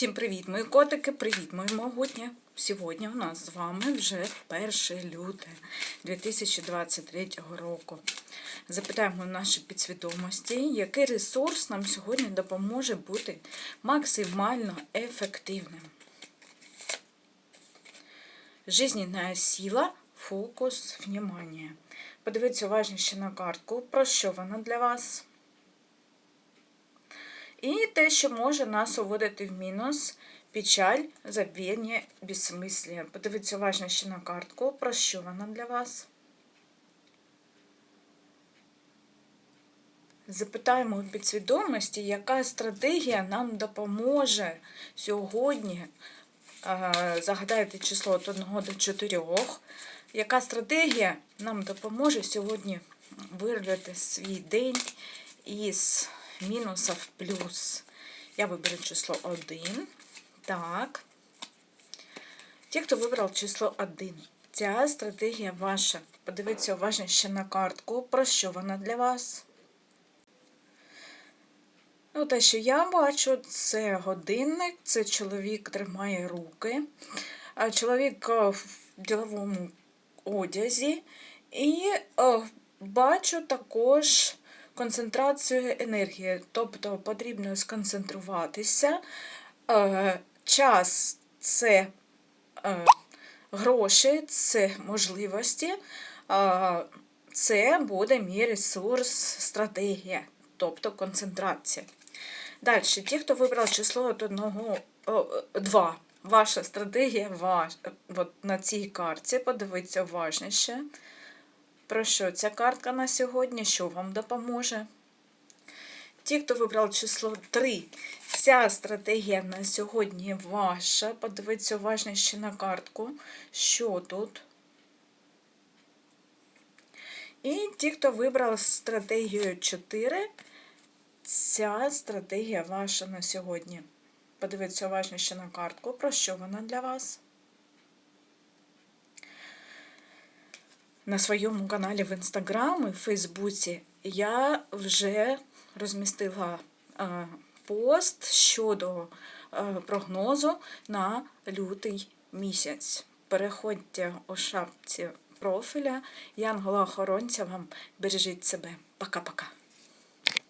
Всім привіт, мої котики, привіт, мої могутні. Сьогодні у нас з вами вже 1 люте 2023 року. Запитаємо наші підсвідомості, який ресурс нам сьогодні допоможе бути максимально ефективним. Жизненная сила, фокус, внимание. Подивіться уважніше на картку, про що вона для вас. І те, що може нас уводити в мінус, печаль, забвіння, безсмислія. Подивіться уважно ще на картку, про що вона для вас. Запитаємо у підсвідомості, яка стратегія нам допоможе сьогодні. Загадайте число від 1 до 4. Яка стратегія нам допоможе сьогодні вирвати свій день із мінуса в плюс. Я виберу число 1. Так. Ті, хто вибрав число 1. Ця стратегія ваша. Подивіться ще на картку. Про що вона для вас? Ну, те, що я бачу, це годинник, це чоловік тримає руки, чоловік в діловому одязі. І о, бачу також концентрацію енергії, тобто потрібно сконцентруватися. Е, час це е, гроші, це можливості, це буде мій ресурс, стратегія, тобто концентрація. Далі, ті, хто вибрав число від 1, 2. Ваша стратегія ваш, от на цій карті, подивіться уважніше. Про що ця картка на сьогодні? Що вам допоможе? Ті, хто вибрав число 3, ця стратегія на сьогодні ваша. Подивіться уважніше на картку. Що тут? І ті, хто вибрав стратегію 4, ця стратегія ваша на сьогодні. Подивіться уважніше на картку. Про що вона для вас? На своєму каналі в Інстаграм і в Фейсбуці я вже розмістила пост щодо прогнозу на лютий місяць. Переходьте у шапці профіля. Янгола охоронця вам бережіть себе. Пока-пока.